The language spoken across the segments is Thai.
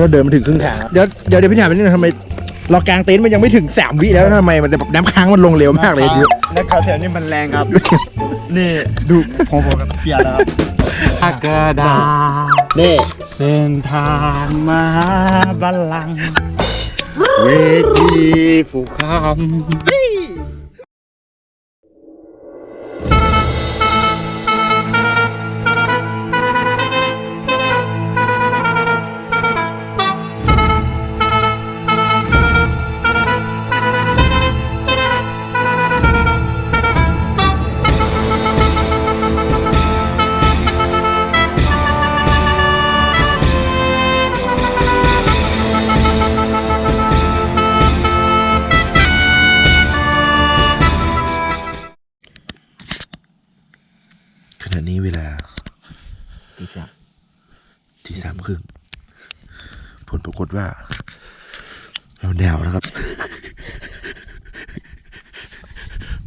นนี้เราเดินมาถึงครึ่งทางแล้วเดี๋ยวเดี๋ยวเดี๋ยวพี่ถามไปนิดนึงทำไมเรากางเต็นท์มันยังไม่ถึงสามวิแล้วทำไมมันแบบน้ำค้างมันลงเร็วมากเลยดินักข่าวแถวนี้มันแรงครับ นี่ดูของผมกับเปียแล้วครับอากาดานี่เส้นทางมาบัลลังก์เวทีผู้คำ ครับ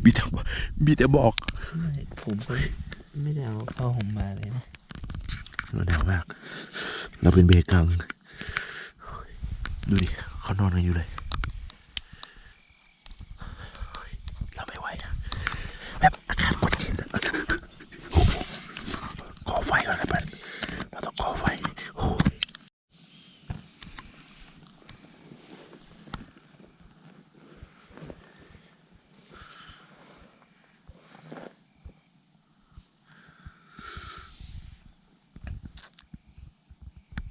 มีแต่มีแต่บอกผมก็ไม่ได้เอาผ้าห่มมาเลยนะเราแนวมาก เราเป็นเบกัง ดูดิเขานอนกันอยู่เลยเฮ้ยเราไม่ไหวนะ แบบอากาศกดเย็นอะโอ้โหก่อไฟก่อนนะเพื่อนเราต้องก่อไฟโอ้โห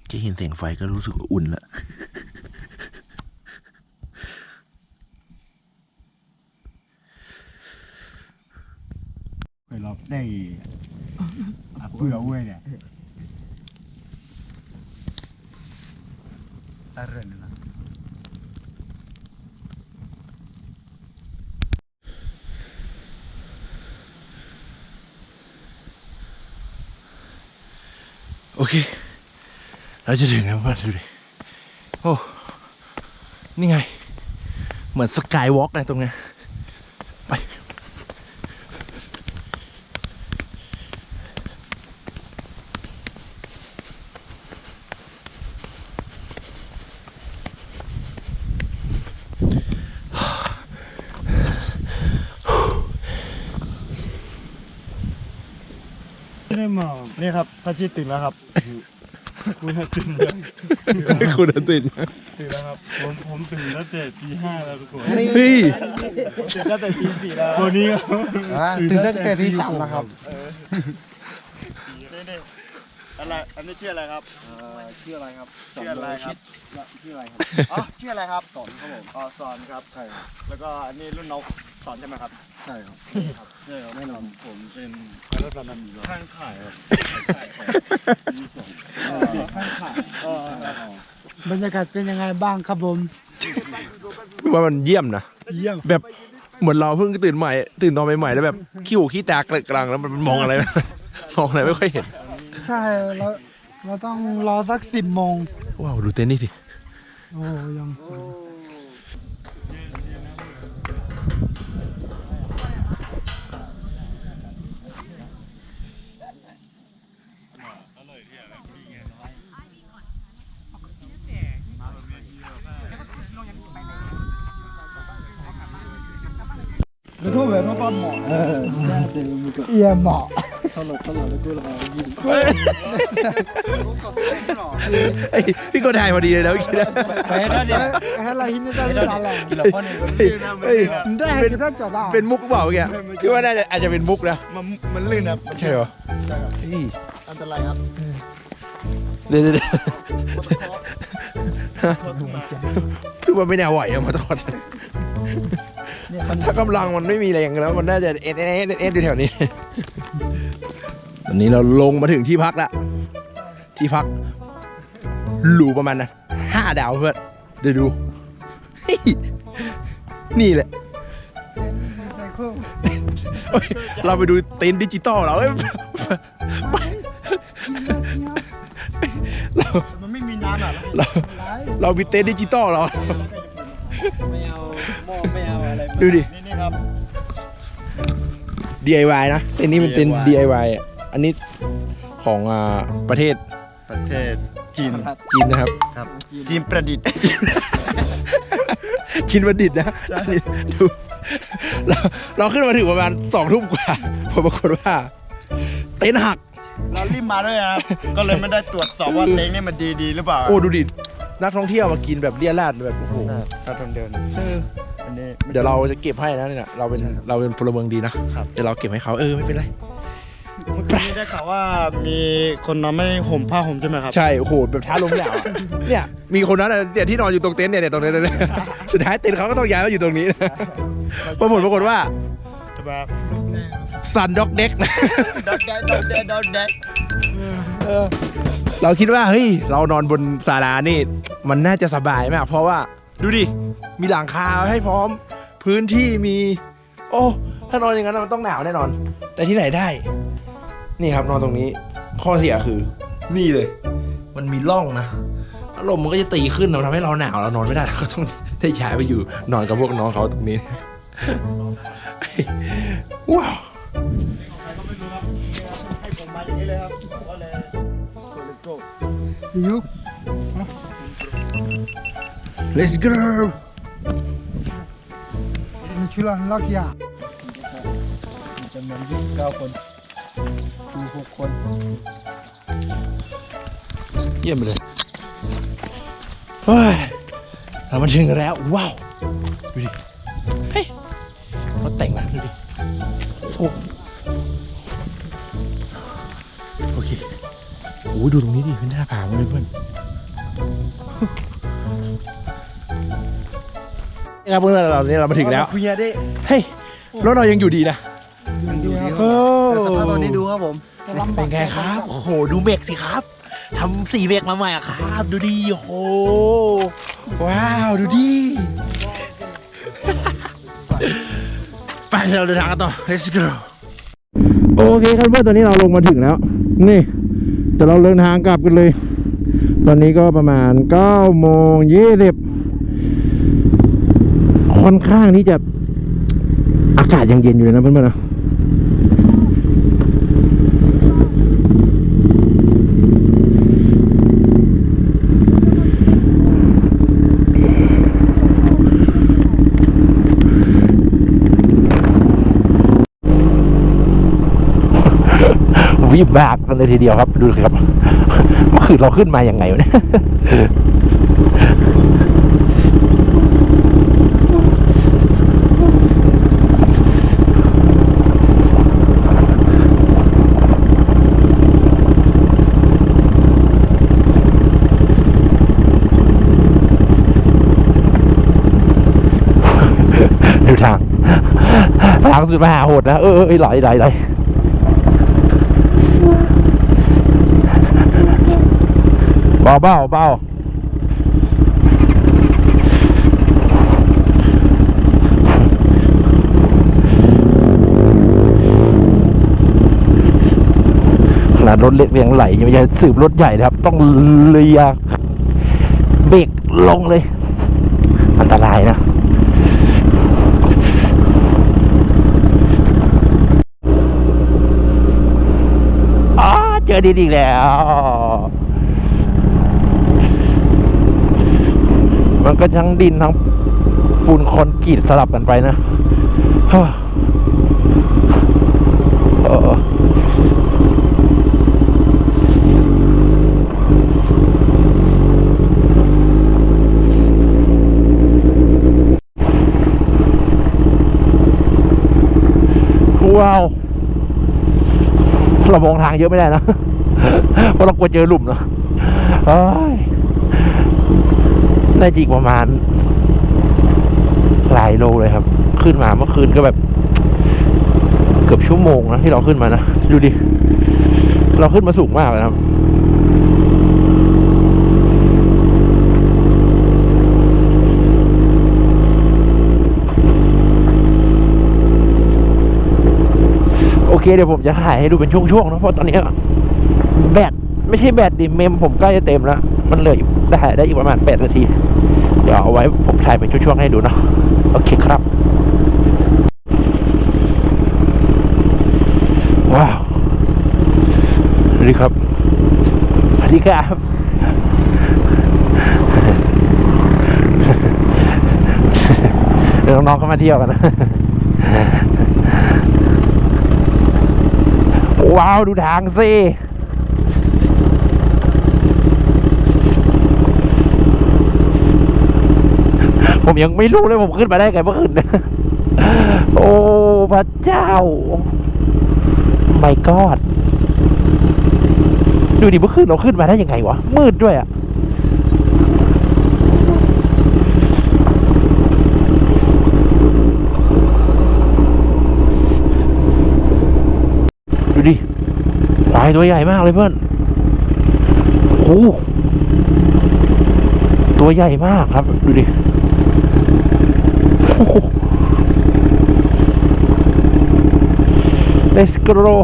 แค่ เห็นเสียงไฟก็รู้สึกว่าอุ่นละเคยรับได้อะคุยกับเว้ยเนี่ยตาเรื่อนนะโอเค เราจะถึงแล้วเพื่อนดูดิโอ้นี่ไง เหมือนสกายวอล์กเลยตรงนี้ไปไม่ได้มานี่ครับพระชิตตื่นแล้วครับ คุณตื่นแล้วคุณตื่นตื่นแล้วครับผมผมตื่นตั้งแต่ตีห้าแล้วทุกคนเฮ้ยผมตื่นตั้งแต่ตีสี่แล้วคนนี้ครับตื่นตั้งแต่ที่สามแล้วครับนี่นี่ อะไรอันนี้ชื่ออะไรครับชื่ออะไรครับชื่ออะไรครับชื่ออะไรครับอ๋อชื่ออะไรครับสอนครับผมอ๋อสอนครับใช่แล้วก็อันนี้รุ่นน้องสอนใช่ไหมครับใช่ครับครับใช่ครับแน่นอนผมเป็นรถนันข้างข่ายครับข้างข่ายข้างข่ายอ๋อบรรยากาศเป็นยังไงบ้างครับผมว่ามันเยี่ยมนะเยี่ยมแบบเหมือนเราเพิ่งตื่นใหม่ตื่นนอนใหม่ๆแล้วแบบขี้หูขี้ตากลางๆแล้วมันมองอะไรมองอะไรไม่ค่อยเห็น ใช่เราเราต้องรอสักสิบโมงว้าว ดูเต็นท์นี่สิ โอ้ยังสวย แล้วทั่วแบบน้องป้อนหมอเอียเหมาะเอ้ยพี่ก็ถ่ายพอดีเลยนะเมื่นะไปแล้วเนี่ยให้อะไรที่นี่ได้ไม่ได้และกินละพ่อเนี่ยเฮ้ยได้ให้ท่านจอดได้เป็นมุกหรือเปล่าเมื่อกี้พี่ว่าน่าจะอาจจะเป็นมุกนะมันมันลื่นครับใช่เหรอเฮ้ยอันตรายครับเดี๋ยวเดี๋ยวเดี๋ยวคือมันไม่แน่ไหวอะมาตอด นถ้ากำลังมันไม่มีแรงแล้ว มันน่าจะเอ็นเอ็นเอ็นเอ็นอยู่แถวนี้ ตอนนี้เราลงมาถึงที่พักละที่พักหรูประมาณนะห้าดาวเพื่อนเดี๋ยวดูเฮ้ยนี่แหละเฮ้ยเราไปดูเต็นท์ดิจิตอลเราเอ้ยไปเรามันไม่มีน้ำอะเราเรามีเต็นท์ดิจิตอลเรา ไม่เอาหม้อไม่เอาอะไรดูดิ นี่นี่ครับ DIY นะเต็นท์นี้เป็นเต็นท์ DIY DIY อะอันนี้ของอ่าประเทศประเทศจีนจีนนะครับ ครับ จีนประดิษฐ์ชินบัณฑิตนะนี่ดูเราเราขึ้นมาถึงประมาณสองทุ่มกว่าผมปรากฏว่า เต็นท์หัก เรารีบมาด้วยนะครับ ก็เลยไม่ได้ตรวจสอบว่าเต็งนี่มันดีดีๆหรือเปล่า โอ้ดูดิ นักท่องเที่ยวมากินแบบเลี่ยราดแบบโอ้โหตาทนเดินเอออันนี้เดี๋ยวเราจะเก็บให้นะเนี่ยเราเป็นใช่ครับเราเป็นพลเมืองดีนะครับเดี๋ยวเราเก็บให้เขาเออไม่เป็นไรเมื่อคืนนี้ได้ข่าวว่ามีคนนอนไม่ห่มผ้าห่มใช่ไหมครับ ใช่โอ้โหแบบท้าลมหนาวอะเนี่ยมีคนนั้นน่ะเนี่ยที่นอนอยู่ตรงเต็นท์เนี่ยเนี่ยตรงนี้นเลยสุดท้ายเต็นท์เขาก็ต้องย้ายมาอยู่ตรงนี้นะปรากฏปรากฏว่าใช่ไหมครับซันด็อกเด็กนะดอกแดดดอกแดดดอกแดด เราคิดว่าเฮ้ยเรานอนบนศาลานี่ มันน่าจะสบายมากเพราะว่าดูดิ มีหลังคาให้พร้อม พื้นที่มี โอ้ ถ้านอนอย่างนั้นมันต้องหนาวแน่นอน แต่ที่ไหนได้ นี่ครับนอนตรงนี้ ข้อเสียคือ นี่เลย มันมีร่องนะลมมันก็จะตีขึ้นมันทำให้เราหนาวเรานอนไม่ได้ก็ต้องได้ย้ายไปอยู่นอนกับพวกน้องเขาตรงนี้ว้าว โกลิโก้อยู่ let's go มีชุลันลักยามีจำนวน29 คนดู6คน เยี่ยมไปเลยเฮ้ยเรามาถึงแล้ว ว้าว ดูดิ เฮ้ยรถแต่งมาดูดิโอ้โหโอเค โอ้ยดูตรงนี้ดิเป็นหน้าผาหมดเลยเพื่อนครับเพื่อนเราเนี่ยเรามาถึงแล้วคุยได้เฮ้ยรถเรายังอยู่ดีนะดูดีโอ้แต่สภาพตอนนี้ดูครับผมเป็นไงครับโอ้โหดูเมกสิครับทำสีเมกมาใหม่อะครับ ดูดิโอ้โหว้าวดูดิไปเราเดินทางกันต่อ let's go โอเคครับเพื่อนตอนนี้เราลงมาถึงแล้ว นี่เดี๋ยวเราเดินทางกลับกันเลย ตอนนี้ก็ประมาณ9โมง20ค่อนข้างที่จะอากาศยังเย็นอยู่เลยนะเพื่อนๆนะ วิบากกันเลยทีเดียวครับ ดูสิครับเมื่อคืนเราขึ้นมาอย่างไงวะเนี่ยดูทางทางสุดมหาโหดนะ เออเออเออไหลไหลไหล เบาเบาเบาขนาดรถเล็กยังไหลยังไม่ใช่สืบรถใหญ่นะครับ ต้องเลียเบรกลงเลย อันตรายนะอ๋อเจอดินอีกแล้ว มันก็ทั้งดินทั้งปูนคอนกรีตสลับกันไปนะฮ่าเออว้าวเรามองทางเยอะไม่ได้นะ เพราะเรากลัวเจอหลุมนะ เอ้ยได้จริงประมาณหลายโลเลยครับ ขึ้นมาเมื่อคืนก็แบบ เกือบชั่วโมงนะที่เราขึ้นมานะดูดิ เราขึ้นมาสูงมากเลยครับโอเคเดี๋ยวผมจะถ่ายให้ดูเป็นช่วงๆนะเพราะตอนนี้แบตไม่ใช่แบตดิเมมผมใกล้จะเต็มแล้ว มันเหลือได้ได้อีกประมาณ8นาที เดี๋ยวเอาไว้ผมถ่ายเป็นช่วงๆให้ดูเนาะโอเคครับ ว้าวสวัสดีครับสวัสดีครับน้องๆก็มาเที่ยวกันนะว้าว ดูทางสิ ผมยังไม่รู้เลยผมขึ้นมาได้ไงเมื่อคืนโอ้พระเจ้าไม่กอดดูดิเมื่อคืนเราขึ้นมาได้ยังไงวะ มืดด้วยอะดูดิควายตัวใหญ่มากเลยเพื่อนโอ้ตัวใหญ่มากครับ ดูดิ Let's go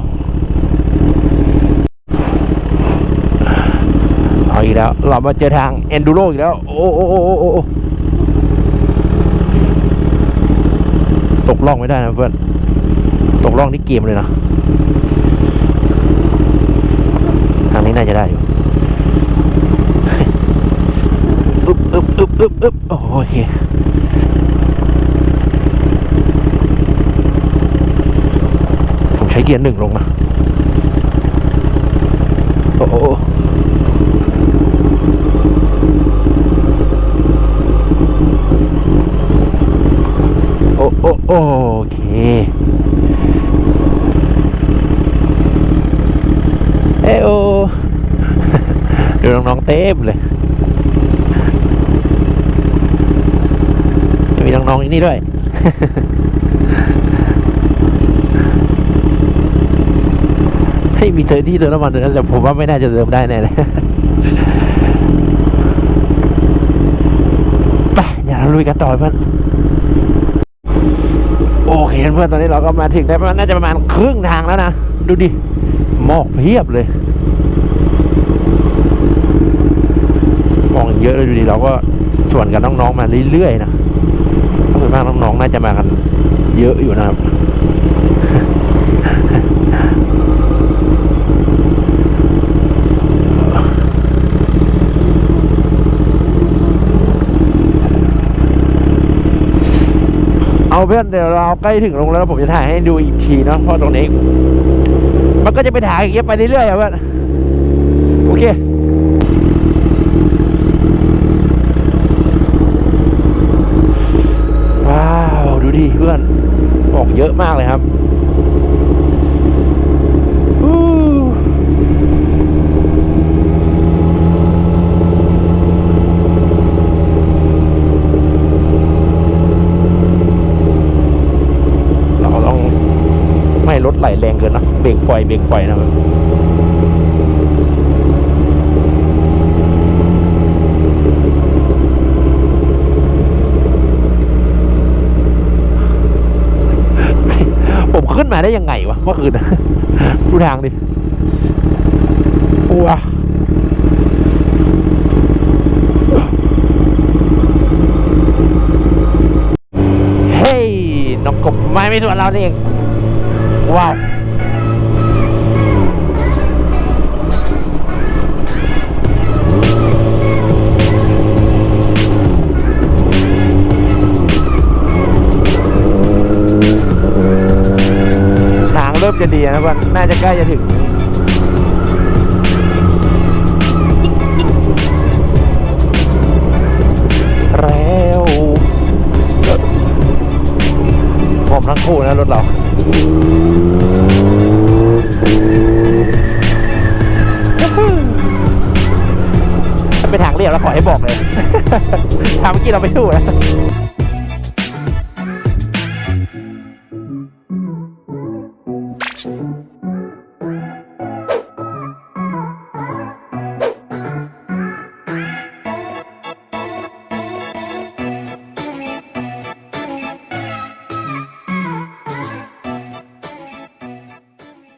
เอาอีกแล้ว เรามาเจอทาง Enduro อีกแล้วโอ้โอ้โอ้โอ้โอ้ตกล่องไม่ได้นะเพื่อน ตกล่องนี่เกมเลยนะ ทางนี้น่าจะได้อยู่ อึบอึบอึบอึบโอเคผมใช้เกียร์หนึ่งลงนะโอ้โหโอ้โอ้โอเคเอโอดูน้องๆเต็มเลย มี น้องอีกนี่ด้วย ให้มีเธอที่เติมน้ำมันเดือนแต่ผมว่าไม่น่าจะเติมได้แน่เลยไปอย่าลุยกันต่อเพื่อนโอเคเพื่อนตอนนี้เราก็มาถึงได้ประมาณน่าจะประมาณครึ่งทางแล้วนะ ดูดิหมอกเพียบเลยมอกเยอะเลยดูดิเราก็ชวนกับน้องๆมาเรื่อยๆนะส่วนมากน้องๆน่า จะมากันเยอะอยู่นะครับ เอาเพื่อนเดี๋ยวเราใกล้ถึงลงแล้วผมจะถ่ายให้ดูอีกทีเนาะเพราะตรงนี้ มันก็จะไปถ่ายอย่างเงี้ยไปเรื่อยๆเพื่อนโอเค ว้าว ดูดิเพื่อน ออกเยอะมากเลยครับเราต้องไม่ให้รถไหลแรงเกินนะเบรกปล่อยเบรกปล่อยนะครับ ผม ขึ้นมาได้ยังไงวะเมื่อคืนดูทางดิว้าเฮ้ยนกกบไม่ไม่ส่วนเราเองว้าว จะดีนะเพื่อนน่าจะใกล้จะถึงแล้วผมทั้งคู่นะรถเราถ้าเป็นทางเรียบแล้วขอให้บอกเลยทางเมื่อกี้เราไม่ถูกนะ